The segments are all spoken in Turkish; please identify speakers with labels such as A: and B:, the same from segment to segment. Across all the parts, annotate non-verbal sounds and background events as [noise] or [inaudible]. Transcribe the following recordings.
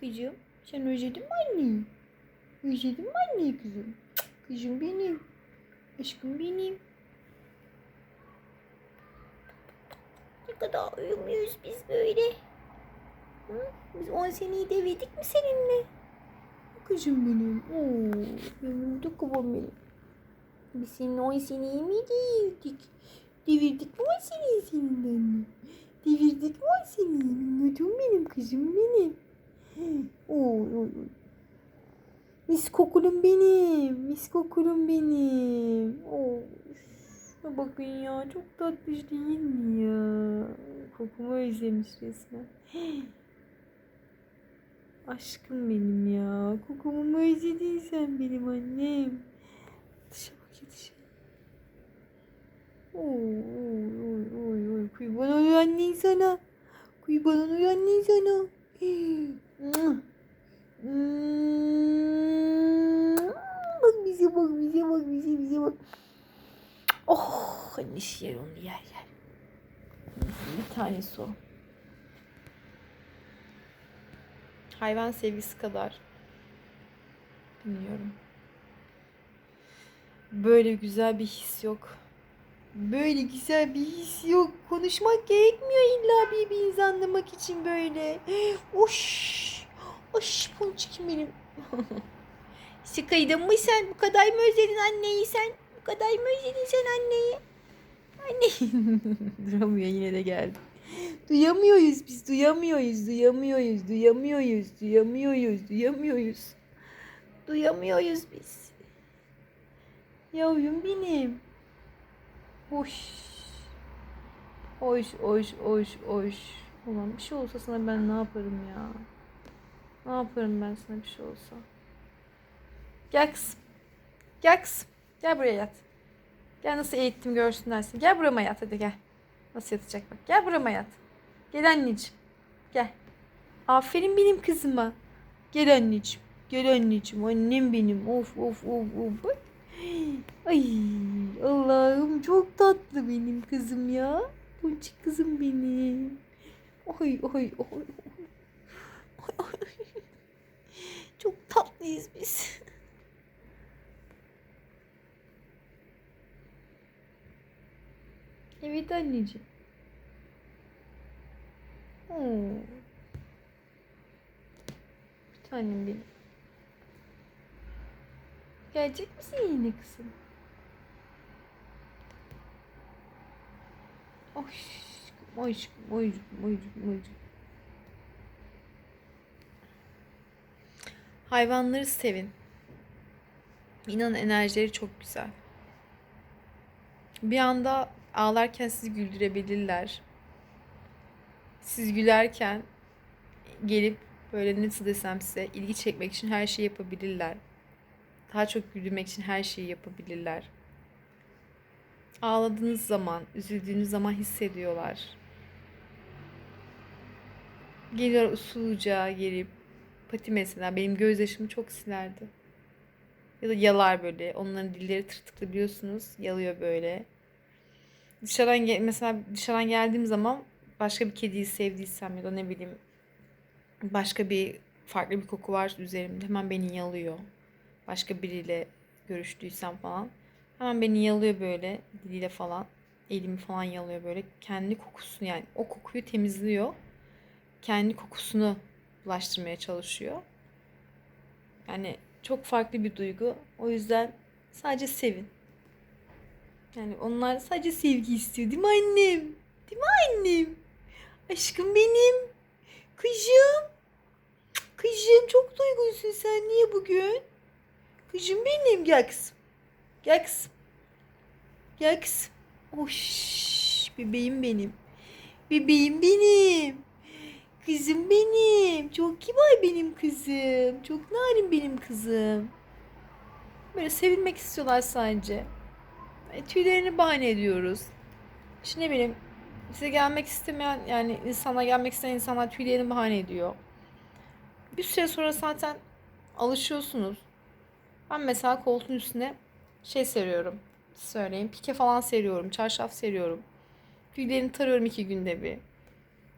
A: Kızım sen özledin mi anneyi? Özledin mi anneyi kızım? Kızım benim. Aşkım benim. Ne kadar uyumuyoruz biz böyle. Hı? Biz 10 seneyi devirdik mi seninle? Kızım benim. Oo, de kıvam benim. Biz seninle 10 seneyi mi devirdik? Devirdik mi 10 seneyi seninle anne? Devirdik mi 10 seneyi? Minnotum benim kızım benim. Oy oy oy. Mis kokulum benim. Mis kokulum benim. Oh. Bakın ya. Çok tatlış değil mi ya? Kokumu özlemiş resmen. [gasps] Aşkım benim ya. Kokumu mu özledin sen benim annem? Dışa bak dışa. Oy oy oy oy oy. Kurban oluyor annen sana. Kurban oluyor annen sana. Bak bize bak bize bak bize bize bak. Oh annesi yer onu yer yer. Bir tanesi o. Hayvan sevgisi kadar. Bilmiyorum. Böyle güzel bir his yok. Böyle güzel bir his yok. Konuşmak gerekmiyor illa birbirinizi anlamak için böyle. [gasps] Oş. Oş ponçikim benim. [laughs] Sıkıydın mı sen? Bu kadar mı özledin anneyi sen? Bu kadar mı özledin sen anneyi? Anne. [laughs] Duramıyor yine de geldi. Duyamıyoruz biz duyamıyoruz duyamıyoruz duyamıyoruz duyamıyoruz duyamıyoruz. Duyamıyoruz biz. Yavrum benim. Hoş. Hoş, hoş, hoş, hoş. Ulan bir şey olsa sana ben ne yaparım ya? Ne yaparım ben sana bir şey olsa? Gel kızım. Gel kızım. Gel buraya yat. Gel nasıl eğittim görsünler seni. Gel burama yat hadi gel. Nasıl yatacak bak. Gel burama yat. Gel anneciğim. Gel. Aferin benim kızıma. Gel anneciğim. Gel anneciğim. Annem benim. Of of of of. Ay Allah'ım çok tatlı benim kızım ya. Ponçik kızım benim. Oy oy oy. oy. Oy. Çok tatlıyız biz. Evet anneciğim. Oo. Bir tanem benim. Gelecek misin yine kızım? Aşkım, aşkım, aşkım, aşkım, aşkım. Hayvanları sevin. İnanın enerjileri çok güzel. Bir anda ağlarken sizi güldürebilirler. Siz gülerken gelip böyle nasıl desem size ilgi çekmek için her şeyi yapabilirler. Daha çok güldürmek için her şeyi yapabilirler. Ağladığınız zaman, üzüldüğünüz zaman hissediyorlar. Geliyor usulca gelip pati mesela benim gözyaşımı çok silerdi. Ya da yalar böyle. Onların dilleri tırtıklı biliyorsunuz. Yalıyor böyle. Dışarıdan mesela dışarıdan geldiğim zaman başka bir kediyi sevdiysem ya da ne bileyim başka bir farklı bir koku var üzerimde hemen beni yalıyor. Başka biriyle görüştüysem falan hemen beni yalıyor böyle diliyle falan. Elimi falan yalıyor böyle. Kendi kokusunu yani o kokuyu temizliyor. Kendi kokusunu bulaştırmaya çalışıyor. Yani çok farklı bir duygu. O yüzden sadece sevin. Yani onlar sadece sevgi istiyor değil mi annem? Değil mi annem? Aşkım benim. Kızım. Kızım çok duygusun sen niye bugün? Kızım benim gel kızım. Gel kızım. Gel. Oş bebeğim benim. Bebeğim benim. Kızım benim. Çok kibar benim kızım. Çok narin benim kızım. Böyle sevilmek istiyorlar sadece. E, tüylerini bahane ediyoruz. İşte ne bileyim size gelmek istemeyen yani insana gelmek isteyen insanlar tüylerini bahane ediyor. Bir süre sonra zaten alışıyorsunuz. Ben mesela koltuğun üstüne şey seriyorum. Söyleyeyim. Pike falan seriyorum. Çarşaf seriyorum. Tüylerini tarıyorum iki günde bir.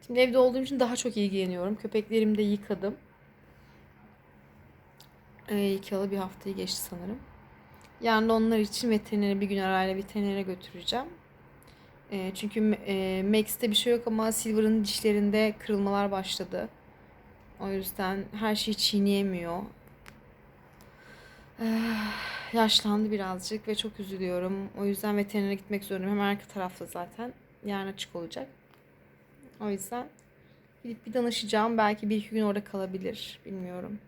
A: Şimdi evde olduğum için daha çok ilgileniyorum. Köpeklerimi de yıkadım. Ee, yılı bir haftayı geçti sanırım. Yarın onlar için veterinere bir gün arayla veterinere götüreceğim. Ee, çünkü e, Max'te bir şey yok ama Silver'ın dişlerinde kırılmalar başladı. O yüzden her şeyi çiğneyemiyor. Ee, yaşlandı birazcık ve çok üzülüyorum. O yüzden veterinere gitmek zorundayım. Hemen arka tarafta zaten. Yarın açık olacak. O yüzden gidip bir danışacağım. Belki bir iki gün orada kalabilir. Bilmiyorum.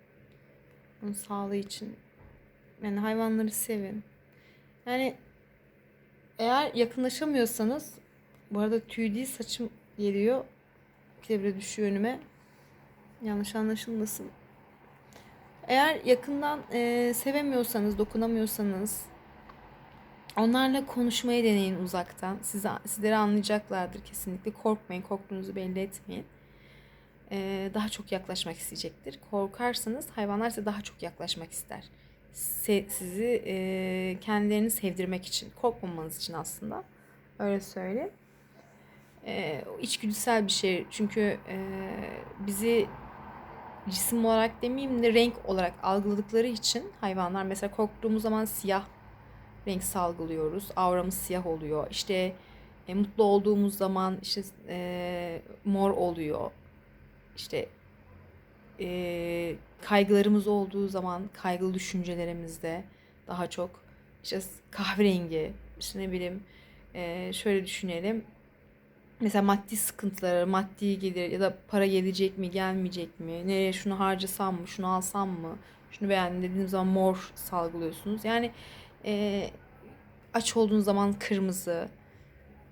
A: Onun sağlığı için. Yani hayvanları sevin. Yani eğer yakınlaşamıyorsanız bu arada tüy değil saçım geliyor. Kevre düşüyor önüme. Yanlış anlaşılmasın. Eğer yakından e, sevemiyorsanız, dokunamıyorsanız onlarla konuşmayı deneyin uzaktan. Size, sizleri anlayacaklardır kesinlikle. Korkmayın, korktuğunuzu belli etmeyin. E, daha çok yaklaşmak isteyecektir. Korkarsanız hayvanlar size daha çok yaklaşmak ister. Se, sizi e, kendilerini sevdirmek için, korkmamanız için aslında. Öyle söyleyeyim. E, içgüdüsel bir şey. Çünkü e, bizi cisim olarak demeyeyim de renk olarak algıladıkları için hayvanlar mesela korktuğumuz zaman siyah renk salgılıyoruz. Auramız siyah oluyor. İşte e, mutlu olduğumuz zaman işte e, mor oluyor. İşte e, kaygılarımız olduğu zaman kaygılı düşüncelerimizde daha çok işte kahverengi işte ne bileyim e, şöyle düşünelim mesela maddi sıkıntıları, maddi gelir ya da para gelecek mi, gelmeyecek mi, nereye şunu harcasam mı, şunu alsam mı, şunu beğendim dediğiniz zaman mor salgılıyorsunuz. Yani e, aç olduğunuz zaman kırmızı,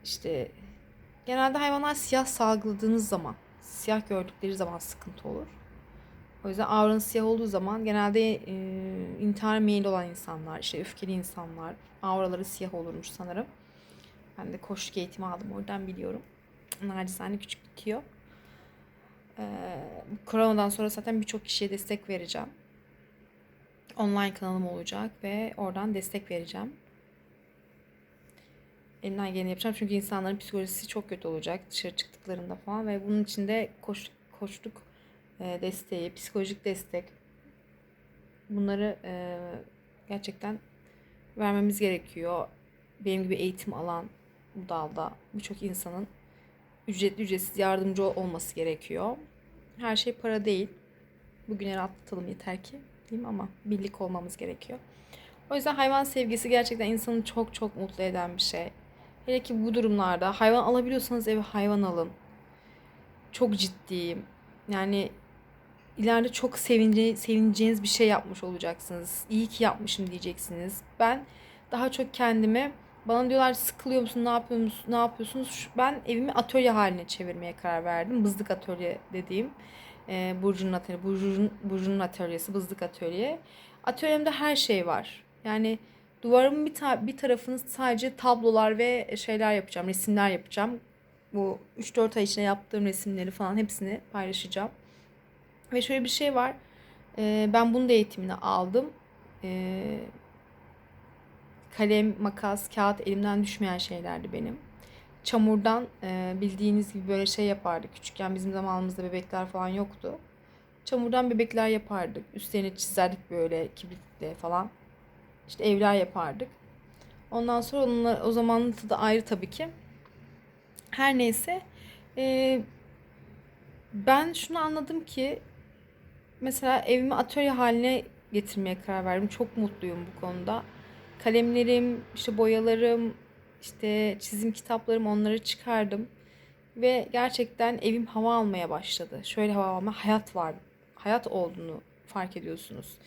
A: işte genelde hayvanlar siyah salgıladığınız zaman, siyah gördükleri zaman sıkıntı olur. O yüzden auranın siyah olduğu zaman genelde e, intihar meyilli olan insanlar, işte öfkeli insanlar, auraları siyah olurmuş sanırım. Ben de koşluk eğitimi aldım oradan biliyorum nacizane küçük bitiyor. Ee, koronadan sonra zaten birçok kişiye destek vereceğim. Online kanalım olacak ve oradan destek vereceğim. Elimden geleni yapacağım çünkü insanların psikolojisi çok kötü olacak dışarı çıktıklarında falan ve bunun için de koç, koçluk e, desteği, psikolojik destek bunları e, gerçekten vermemiz gerekiyor. Benim gibi eğitim alan bu dalda birçok insanın ücretli ücretsiz yardımcı olması gerekiyor. Her şey para değil. Bugünleri atlatalım yeter ki. Değil mi ama birlik olmamız gerekiyor. O yüzden hayvan sevgisi gerçekten insanı çok çok mutlu eden bir şey. Hele ki bu durumlarda hayvan alabiliyorsanız eve hayvan alın. Çok ciddiyim. Yani ileride çok sevince, sevineceğiniz bir şey yapmış olacaksınız. İyi ki yapmışım diyeceksiniz. Ben daha çok kendime bana diyorlar sıkılıyor musun, ne yapıyorsunuz, ne yapıyorsunuz? Ben evimi atölye haline çevirmeye karar verdim. Bızlık atölye dediğim. E, Burcu'nun atölye, Burcu'nun, Burcu'nun atölyesi, bızlık atölye. Atölyemde her şey var. Yani duvarımın bir, ta- bir tarafını sadece tablolar ve şeyler yapacağım, resimler yapacağım. Bu 3-4 ay içinde yaptığım resimleri falan hepsini paylaşacağım. Ve şöyle bir şey var. E, ben bunun da eğitimini aldım. E, kalem, makas, kağıt elimden düşmeyen şeylerdi benim. Çamurdan e, bildiğiniz gibi böyle şey yapardık. Küçükken bizim zamanımızda bebekler falan yoktu. Çamurdan bebekler yapardık. Üstlerini çizerdik böyle kibritle falan. İşte evler yapardık. Ondan sonra onunla, o zamanın tadı ayrı tabii ki. Her neyse. E, ben şunu anladım ki mesela evimi atölye haline getirmeye karar verdim. Çok mutluyum bu konuda kalemlerim, işte boyalarım, işte çizim kitaplarım onları çıkardım. Ve gerçekten evim hava almaya başladı. Şöyle hava alma, hayat var. Hayat olduğunu fark ediyorsunuz.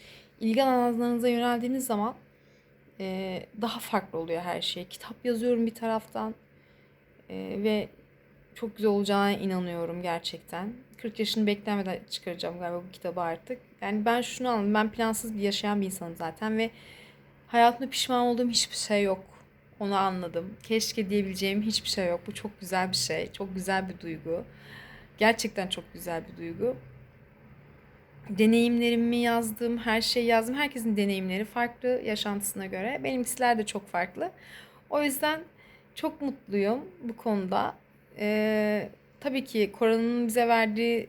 A: İlgi alanlarınıza yöneldiğiniz zaman e, daha farklı oluyor her şey. Kitap yazıyorum bir taraftan e, ve çok güzel olacağına inanıyorum gerçekten. 40 yaşını beklemeden çıkaracağım galiba bu kitabı artık. Yani ben şunu anladım. Ben plansız bir yaşayan bir insanım zaten ve Hayatımda pişman olduğum hiçbir şey yok. Onu anladım. Keşke diyebileceğim hiçbir şey yok. Bu çok güzel bir şey. Çok güzel bir duygu. Gerçekten çok güzel bir duygu. Deneyimlerimi yazdım, her şeyi yazdım. Herkesin deneyimleri farklı yaşantısına göre. Benimkiler de çok farklı. O yüzden çok mutluyum bu konuda. Ee, tabii ki koronanın bize verdiği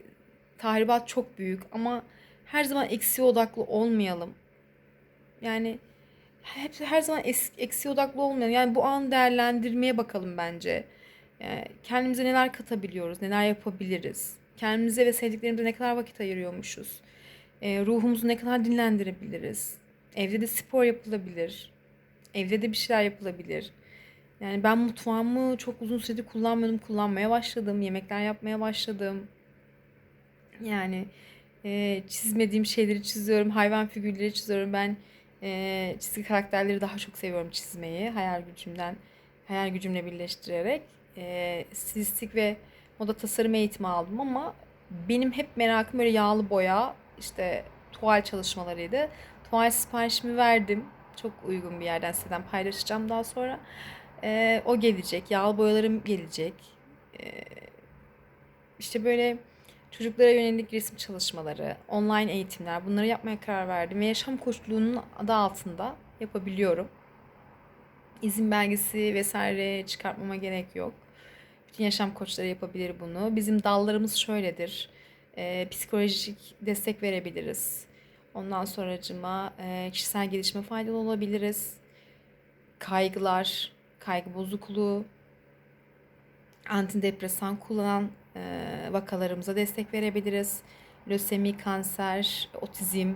A: tahribat çok büyük ama her zaman eksiğe odaklı olmayalım Yani hep her zaman es, eksi odaklı olmayalım. Yani bu an değerlendirmeye bakalım bence. Yani kendimize neler katabiliyoruz, neler yapabiliriz. Kendimize ve sevdiklerimize ne kadar vakit ayırıyormuşuz. E, ruhumuzu ne kadar dinlendirebiliriz. Evde de spor yapılabilir. Evde de bir şeyler yapılabilir. Yani ben mutfağımı çok uzun süredir kullanmıyordum. Kullanmaya başladım. Yemekler yapmaya başladım. Yani e, çizmediğim şeyleri çiziyorum. Hayvan figürleri çiziyorum. Ben e, çizgi karakterleri daha çok seviyorum çizmeyi. Hayal gücümden, hayal gücümle birleştirerek. E, stilistik ve moda tasarım eğitimi aldım ama benim hep merakım böyle yağlı boya, işte tuval çalışmalarıydı. Tuval siparişimi verdim. Çok uygun bir yerden siteden paylaşacağım daha sonra. E, o gelecek. Yağlı boyalarım gelecek. E, işte böyle çocuklara yönelik resim çalışmaları, online eğitimler bunları yapmaya karar verdim ve yaşam koçluğunun adı altında yapabiliyorum. İzin belgesi vesaire çıkartmama gerek yok. Bütün yaşam koçları yapabilir bunu. Bizim dallarımız şöyledir. Ee, psikolojik destek verebiliriz. Ondan sonracıma e, kişisel gelişime faydalı olabiliriz. Kaygılar, kaygı bozukluğu, antidepresan kullanan e, vakalarımıza destek verebiliriz. Lösemi, kanser, otizm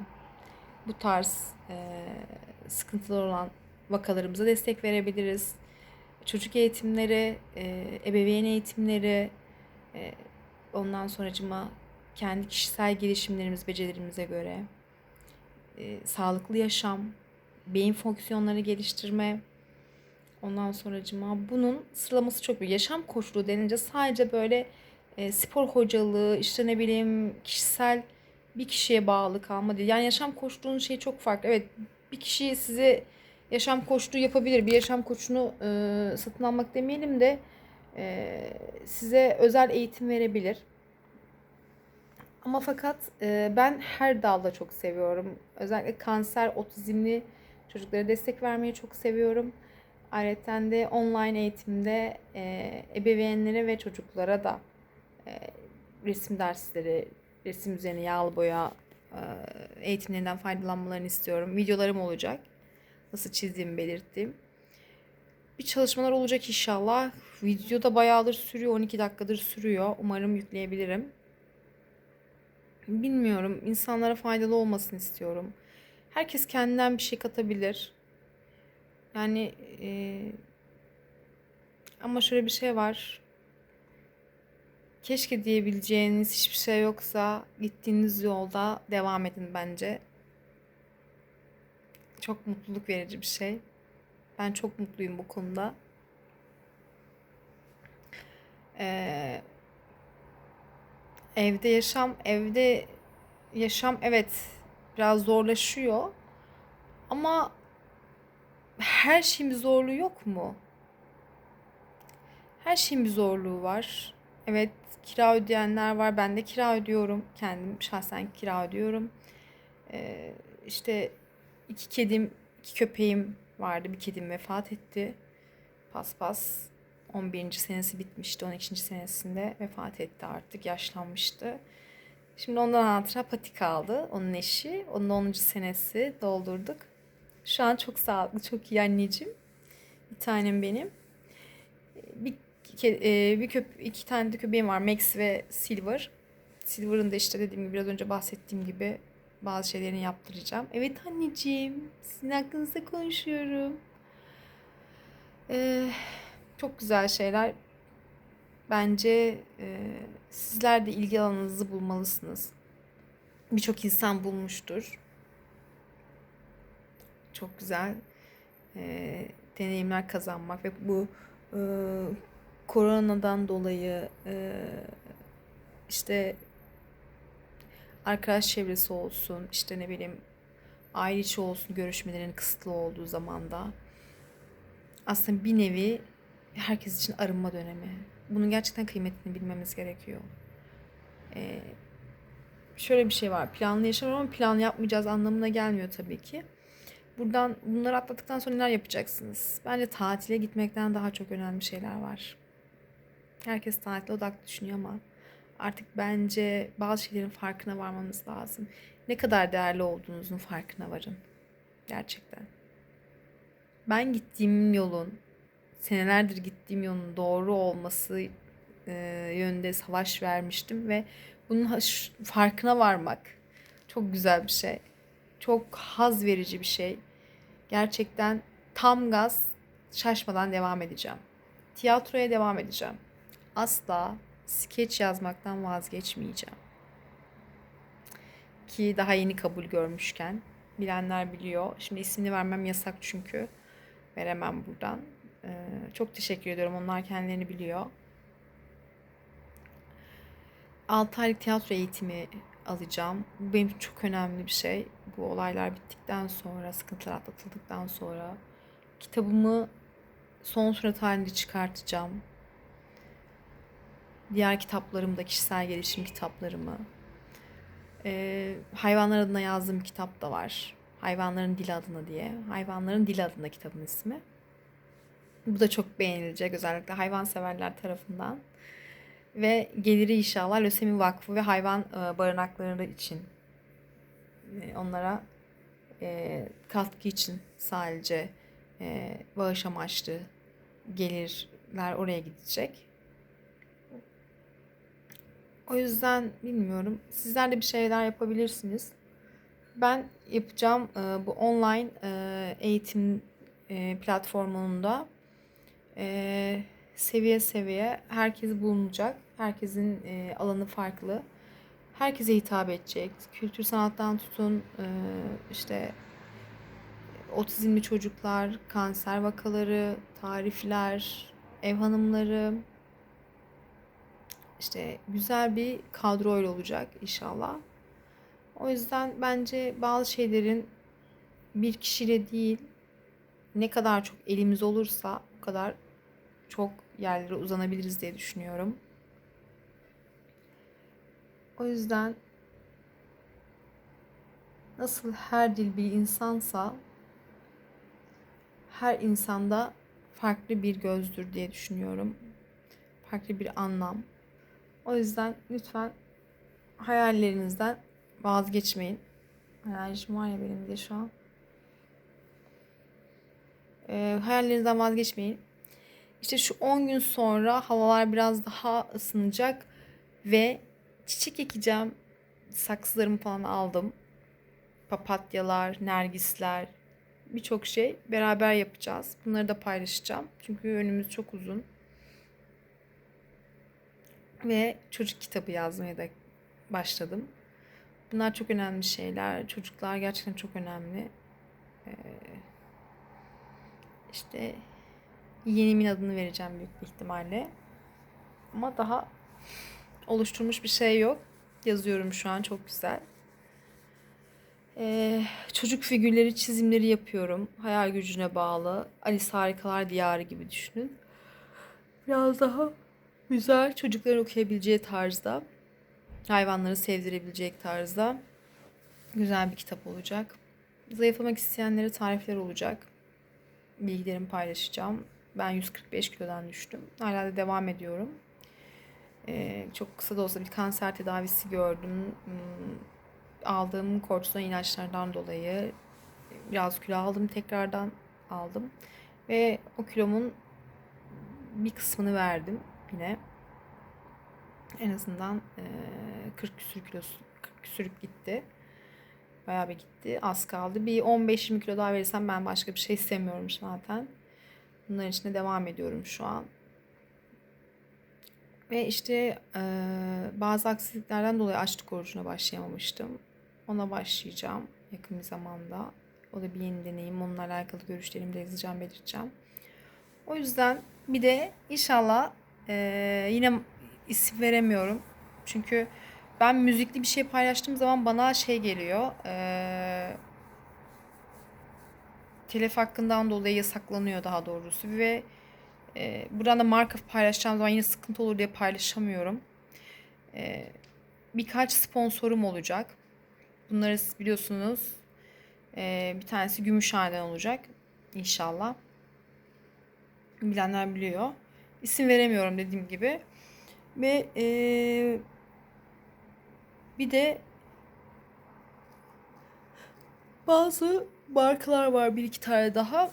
A: bu tarz sıkıntılar olan vakalarımıza destek verebiliriz. Çocuk eğitimleri, ebeveyn eğitimleri, ondan sonracıma kendi kişisel gelişimlerimiz, becerilerimize göre sağlıklı yaşam, beyin fonksiyonları geliştirme, Ondan sonracıma bunun sıralaması çok büyük. Yaşam koçluğu denince sadece böyle e, spor hocalığı, işte ne bileyim kişisel bir kişiye bağlı kalma değil. Yani yaşam koçluğunun şeyi çok farklı. Evet bir kişi size yaşam koçluğu yapabilir. Bir yaşam koçunu e, satın almak demeyelim de e, size özel eğitim verebilir. Ama fakat e, ben her dalda çok seviyorum. Özellikle kanser, otizmli çocuklara destek vermeyi çok seviyorum. Ayrıca de online eğitimde e, ebeveynlere ve çocuklara da e, resim dersleri, resim üzerine yağlı boya e, eğitimlerinden faydalanmalarını istiyorum. Videolarım olacak. Nasıl çizdiğimi belirttiğim. Bir çalışmalar olacak inşallah. Video da bayağıdır sürüyor. 12 dakikadır sürüyor. Umarım yükleyebilirim. Bilmiyorum. İnsanlara faydalı olmasını istiyorum. Herkes kendinden bir şey katabilir. Yani e, ama şöyle bir şey var. Keşke diyebileceğiniz hiçbir şey yoksa gittiğiniz yolda devam edin bence. Çok mutluluk verici bir şey. Ben çok mutluyum bu konuda. Ee, evde yaşam, evde yaşam evet biraz zorlaşıyor. Ama her şeyin bir zorluğu yok mu? Her şeyin bir zorluğu var. Evet kira ödeyenler var. Ben de kira ödüyorum. Kendim şahsen kira ödüyorum. Ee, işte iki kedim, iki köpeğim vardı. Bir kedim vefat etti. Paspas 11. senesi bitmişti. 12. senesinde vefat etti artık. Yaşlanmıştı. Şimdi ondan hatıra pati kaldı. Onun eşi. Onun 10. senesi doldurduk. Şu an çok sağlıklı, çok iyi anneciğim. Bir tanem benim. Bir, e, bir köp iki tane de köpeğim var. Max ve Silver. Silver'ın da işte dediğim gibi biraz önce bahsettiğim gibi bazı şeylerini yaptıracağım. Evet anneciğim, sizin hakkınızda konuşuyorum. Ee, çok güzel şeyler. Bence e, sizler de ilgi alanınızı bulmalısınız. Birçok insan bulmuştur çok güzel e, deneyimler kazanmak ve bu e, koronadan dolayı e, işte arkadaş çevresi olsun işte ne bileyim aile içi olsun görüşmelerin kısıtlı olduğu zamanda aslında bir nevi herkes için arınma dönemi. Bunun gerçekten kıymetini bilmemiz gerekiyor. Ee, şöyle bir şey var. Planlı yaşam ama plan yapmayacağız anlamına gelmiyor tabii ki. Buradan bunları atlattıktan sonra neler yapacaksınız? Bence tatile gitmekten daha çok önemli şeyler var. Herkes tatile odaklı düşünüyor ama artık bence bazı şeylerin farkına varmamız lazım. Ne kadar değerli olduğunuzun farkına varın. Gerçekten. Ben gittiğim yolun, senelerdir gittiğim yolun doğru olması e, yönünde savaş vermiştim ve bunun farkına varmak çok güzel bir şey. Çok haz verici bir şey. Gerçekten tam gaz şaşmadan devam edeceğim. Tiyatroya devam edeceğim. Asla skeç yazmaktan vazgeçmeyeceğim. Ki daha yeni kabul görmüşken bilenler biliyor. Şimdi ismini vermem yasak çünkü. Veremem buradan. Ee, çok teşekkür ediyorum. Onlar kendilerini biliyor. 6 aylık tiyatro eğitimi alacağım. Bu benim için çok önemli bir şey. Bu olaylar bittikten sonra, sıkıntılar atlatıldıktan sonra kitabımı son surat halinde çıkartacağım. Diğer kitaplarımı da kişisel gelişim kitaplarımı. Ee, hayvanlar adına yazdığım kitap da var. Hayvanların dili adına diye. Hayvanların dili adına kitabın ismi. Bu da çok beğenilecek özellikle hayvanseverler tarafından. Ve geliri inşallah Lösemi Vakfı ve hayvan e, barınakları için e, onlara e, katkı için sadece e, bağış amaçlı gelirler oraya gidecek. O yüzden bilmiyorum. Sizler de bir şeyler yapabilirsiniz. Ben yapacağım e, bu online e, eğitim e, platformunda e, seviye seviye herkes bulunacak. Herkesin e, alanı farklı. Herkese hitap edecek. Kültür sanattan tutun e, işte otizmli çocuklar, kanser vakaları, tarifler, ev hanımları, işte güzel bir kadroyla olacak inşallah. O yüzden bence bazı şeylerin bir kişiyle değil ne kadar çok elimiz olursa o kadar çok yerlere uzanabiliriz diye düşünüyorum. O yüzden nasıl her dil bir insansa her insanda farklı bir gözdür diye düşünüyorum. Farklı bir anlam. O yüzden lütfen hayallerinizden vazgeçmeyin. Enerjim var ya benim de şu an. Ee, hayallerinizden vazgeçmeyin. İşte şu 10 gün sonra havalar biraz daha ısınacak ve çiçek ekeceğim. Saksılarımı falan aldım. Papatyalar, nergisler, birçok şey beraber yapacağız. Bunları da paylaşacağım. Çünkü önümüz çok uzun. Ve çocuk kitabı yazmaya da başladım. Bunlar çok önemli şeyler. Çocuklar gerçekten çok önemli. Ee, işte yeğenimin adını vereceğim büyük bir ihtimalle. Ama daha oluşturmuş bir şey yok. Yazıyorum şu an çok güzel. Ee, çocuk figürleri, çizimleri yapıyorum. Hayal gücüne bağlı. Alice Harikalar Diyarı gibi düşünün. Biraz daha güzel, çocukların okuyabileceği tarzda. Hayvanları sevdirebilecek tarzda. Güzel bir kitap olacak. Zayıflamak isteyenlere tarifler olacak. Bilgilerimi paylaşacağım. Ben 145 kilodan düştüm. Hala da devam ediyorum. Ee, çok kısa da olsa bir kanser tedavisi gördüm. Hmm, aldığım kortizon ilaçlardan dolayı biraz kilo aldım tekrardan aldım ve o kilomun bir kısmını verdim yine en azından e, 40 küsür kilosu 40 küsürlük gitti bayağı bir gitti az kaldı bir 15-20 kilo daha verirsem ben başka bir şey istemiyorum zaten bunların içinde devam ediyorum şu an ve işte e, bazı aksiliklerden dolayı açlık orucuna başlayamamıştım. Ona başlayacağım yakın bir zamanda. O da bir yeni deneyim. Onunla alakalı görüşlerimi de yazacağım, belirteceğim. O yüzden bir de inşallah e, yine isim veremiyorum. Çünkü ben müzikli bir şey paylaştığım zaman bana şey geliyor. E, telef hakkından dolayı yasaklanıyor daha doğrusu. Ve e, buradan da marka paylaşacağım zaman yine sıkıntı olur diye paylaşamıyorum. E, birkaç sponsorum olacak. Bunları biliyorsunuz. E, bir tanesi Gümüşhane'den olacak. İnşallah. Bilenler biliyor. İsim veremiyorum dediğim gibi. Ve e, bir de Bazı markalar var bir iki tane daha.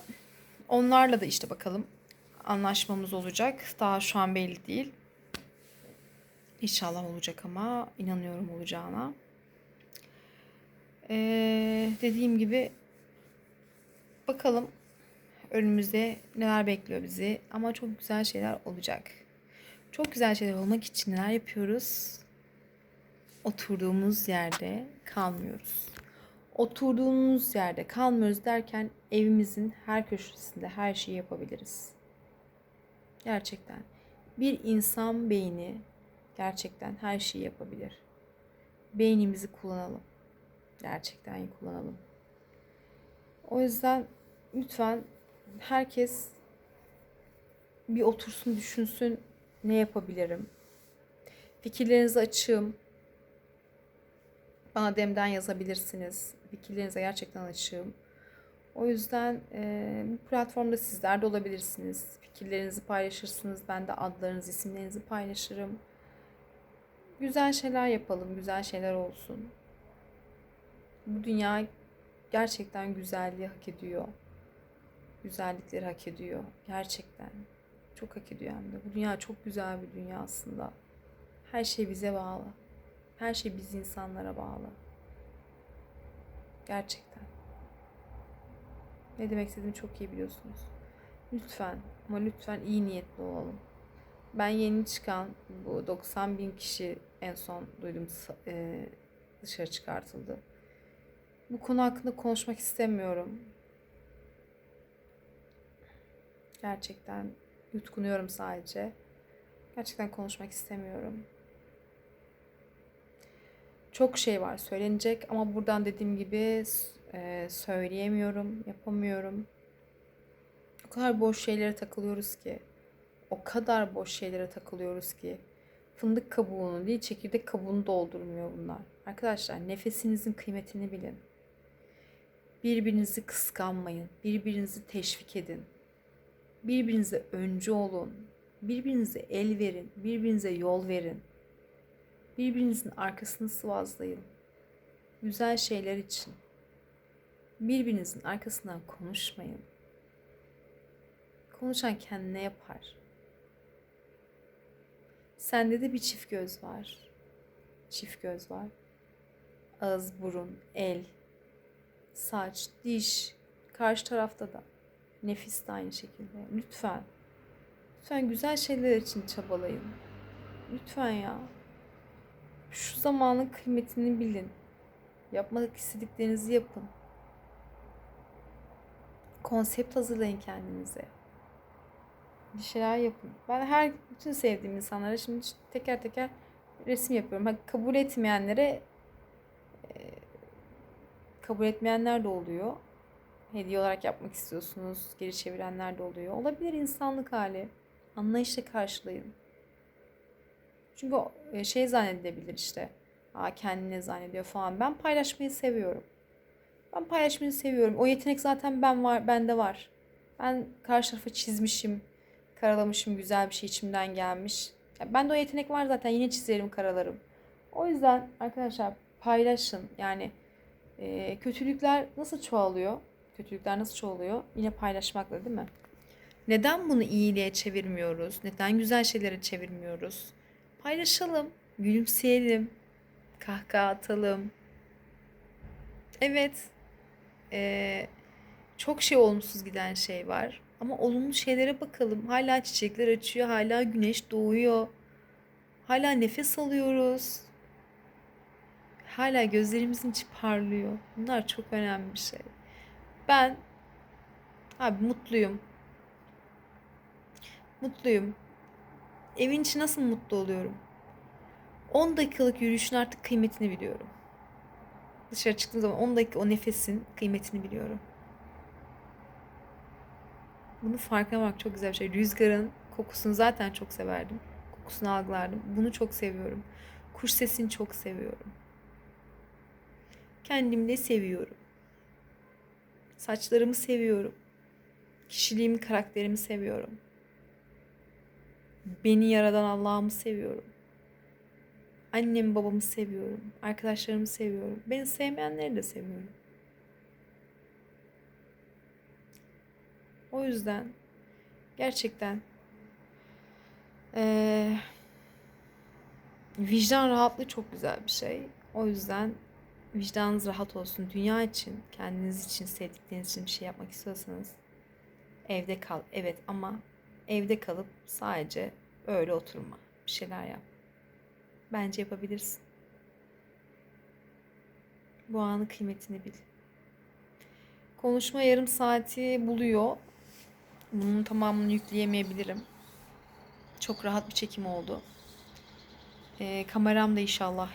A: Onlarla da işte bakalım anlaşmamız olacak. Daha şu an belli değil. İnşallah olacak ama inanıyorum olacağına. Ee, dediğim gibi bakalım önümüzde neler bekliyor bizi ama çok güzel şeyler olacak. Çok güzel şeyler olmak için neler yapıyoruz? Oturduğumuz yerde kalmıyoruz. Oturduğumuz yerde kalmıyoruz derken evimizin her köşesinde her şeyi yapabiliriz. Gerçekten. Bir insan beyni gerçekten her şeyi yapabilir. Beynimizi kullanalım. Gerçekten kullanalım. O yüzden lütfen herkes bir otursun düşünsün ne yapabilirim. Fikirlerinizi açığım. Bana demden yazabilirsiniz. Fikirlerinize gerçekten açığım. O yüzden e, bu platformda sizler de olabilirsiniz. Fikirlerinizi paylaşırsınız. Ben de adlarınızı, isimlerinizi paylaşırım. Güzel şeyler yapalım, güzel şeyler olsun. Bu dünya gerçekten güzelliği hak ediyor. Güzellikleri hak ediyor. Gerçekten. Çok hak ediyor hem de. Bu dünya çok güzel bir dünya aslında. Her şey bize bağlı. Her şey biz insanlara bağlı. Gerçekten. Ne demek istediğimi çok iyi biliyorsunuz. Lütfen ama lütfen iyi niyetli olalım. Ben yeni çıkan bu 90 bin kişi en son duydum dışarı çıkartıldı. Bu konu hakkında konuşmak istemiyorum. Gerçekten yutkunuyorum sadece. Gerçekten konuşmak istemiyorum. Çok şey var söylenecek ama buradan dediğim gibi e, söyleyemiyorum, yapamıyorum. O kadar boş şeylere takılıyoruz ki. O kadar boş şeylere takılıyoruz ki. Fındık kabuğunu değil çekirdek kabuğunu doldurmuyor bunlar. Arkadaşlar nefesinizin kıymetini bilin. Birbirinizi kıskanmayın. Birbirinizi teşvik edin. Birbirinize öncü olun. Birbirinize el verin. Birbirinize yol verin. Birbirinizin arkasını sıvazlayın. Güzel şeyler için. Birbirinizin arkasından konuşmayın. Konuşan kendine yapar. Sende de bir çift göz var. Çift göz var. Ağız, burun, el, saç, diş, karşı tarafta da. Nefis de aynı şekilde. Lütfen. Lütfen güzel şeyler için çabalayın. Lütfen ya. Şu zamanın kıymetini bilin. Yapmak istediklerinizi yapın. Konsept hazırlayın kendinize. Bir şeyler yapın. Ben her bütün sevdiğim insanlara şimdi teker teker resim yapıyorum. Ha, kabul etmeyenlere kabul etmeyenler de oluyor. Hediye olarak yapmak istiyorsunuz. Geri çevirenler de oluyor. Olabilir insanlık hali. Anlayışla karşılayın. Çünkü şey zannedebilir işte. Aa, kendini zannediyor falan. Ben paylaşmayı seviyorum. Ben paylaşmayı seviyorum. O yetenek zaten ben var, bende var. Ben karşı tarafa çizmişim, karalamışım, güzel bir şey içimden gelmiş. Ya ben de o yetenek var zaten. Yine çizerim, karalarım. O yüzden arkadaşlar paylaşın. Yani e, kötülükler nasıl çoğalıyor? Kötülükler nasıl çoğalıyor? Yine paylaşmakla değil mi? Neden bunu iyiliğe çevirmiyoruz? Neden güzel şeylere çevirmiyoruz? Paylaşalım, gülümseyelim, kahkaha atalım. Evet, ee, çok şey olumsuz giden şey var. Ama olumlu şeylere bakalım. Hala çiçekler açıyor, hala güneş doğuyor. Hala nefes alıyoruz. Hala gözlerimizin içi parlıyor. Bunlar çok önemli bir şey. Ben abi mutluyum. Mutluyum. Evin içi nasıl mutlu oluyorum? 10 dakikalık yürüyüşün artık kıymetini biliyorum. Dışarı çıktığım zaman 10 dakika o nefesin kıymetini biliyorum. Bunu farkına bak çok güzel bir şey. Rüzgarın kokusunu zaten çok severdim. Kokusunu algılardım. Bunu çok seviyorum. Kuş sesini çok seviyorum. Kendimi de seviyorum. Saçlarımı seviyorum. Kişiliğimi, karakterimi seviyorum. Beni yaradan Allah'ımı seviyorum. Annemi, babamı seviyorum. Arkadaşlarımı seviyorum. Beni sevmeyenleri de seviyorum. O yüzden gerçekten ee, vicdan rahatlığı çok güzel bir şey. O yüzden vicdanınız rahat olsun. Dünya için, kendiniz için, sevdikleriniz için bir şey yapmak istiyorsanız evde kal. Evet ama evde kalıp sadece öyle oturma. Bir şeyler yap. Bence yapabilirsin. Bu anın kıymetini bil. Konuşma yarım saati buluyor. Bunun tamamını yükleyemeyebilirim. Çok rahat bir çekim oldu. Ee, kameram da inşallah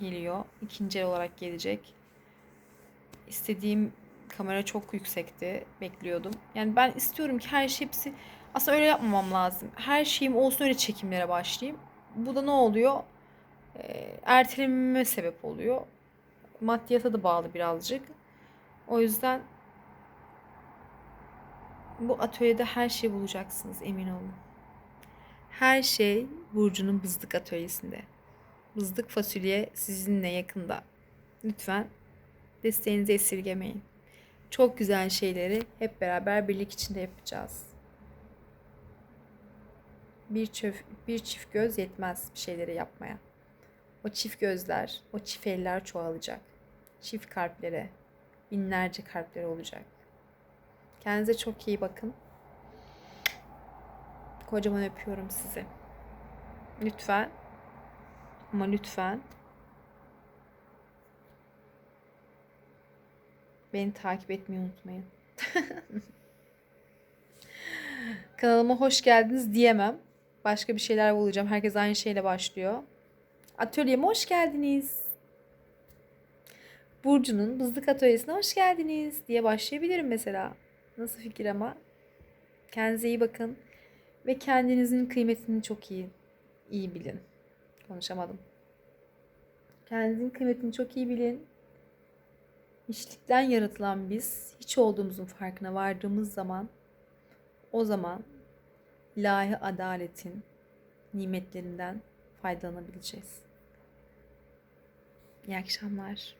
A: geliyor. İkinci el olarak gelecek. İstediğim kamera çok yüksekti. Bekliyordum. Yani ben istiyorum ki her şey hepsi aslında öyle yapmamam lazım. Her şeyim olsun öyle çekimlere başlayayım. Bu da ne oluyor? Ee, ertelememe sebep oluyor. Maddiyata da bağlı birazcık. O yüzden bu atölyede her şeyi bulacaksınız emin olun. Her şey Burcu'nun bızdık atölyesinde. Bızdık fasulye sizinle yakında. Lütfen desteğinizi esirgemeyin. Çok güzel şeyleri hep beraber birlik içinde yapacağız. Bir çift, bir çift göz yetmez bir şeyleri yapmaya. O çift gözler, o çift eller çoğalacak. Çift kalplere, binlerce kalpleri olacak. Kendinize çok iyi bakın. Kocaman öpüyorum sizi. Lütfen ama lütfen beni takip etmeyi unutmayın. [laughs] Kanalıma hoş geldiniz diyemem. Başka bir şeyler bulacağım. Herkes aynı şeyle başlıyor. Atölyeme hoş geldiniz. Burcu'nun bızlık atölyesine hoş geldiniz diye başlayabilirim mesela. Nasıl fikir ama? Kendinize iyi bakın ve kendinizin kıymetini çok iyi iyi bilin. Konuşamadım. Kendinizin kıymetini çok iyi bilin. Hiçlikten yaratılan biz hiç olduğumuzun farkına vardığımız zaman o zaman ilahi adaletin nimetlerinden faydalanabileceğiz. İyi akşamlar.